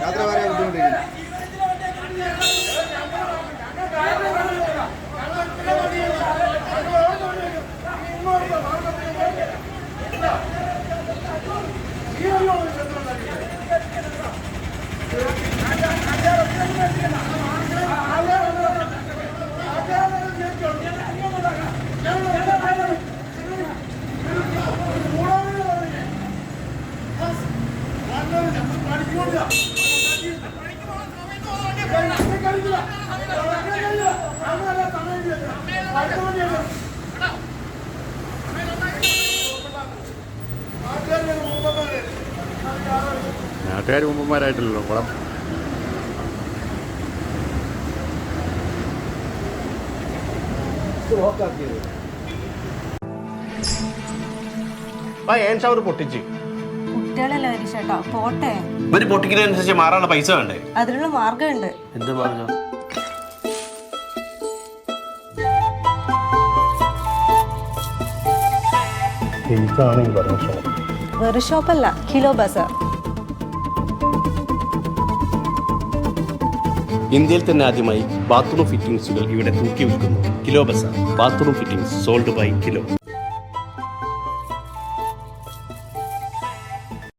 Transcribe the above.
യാത്ര വളരെ ബുദ്ധിമുട്ടിക്കുന്നു നാട്ടുകാർ മുമ്പന്മാരായിട്ടില്ലല്ലോ കുളം. പൊട്ടിച്ച്? കുട്ടികളല്ലേ ഹരീഷേട്ടാ പോട്ടെ. ഇവർ പൊട്ടിക്കുന്നതനുസരിച്ച് മാറാനുള്ള പൈസ വേണ്ടേ? അതിനുള്ള മാർഗമുണ്ട് എന്ത് പറഞ്ഞു എനിക്കാണെങ്കിൽ ഷോപ്പ് വെറു ഷോപ്പല്ല കിലോ ബസാർ. ഇന്ത്യയിൽ തന്നെ ആദ്യമായി ബാത്റൂം ഫിറ്റിംഗ്സുകൾ ഇവിടെ തൂക്കി വിൽക്കുന്നു. Kilo Bazaar bathroom fittings sold by kilo.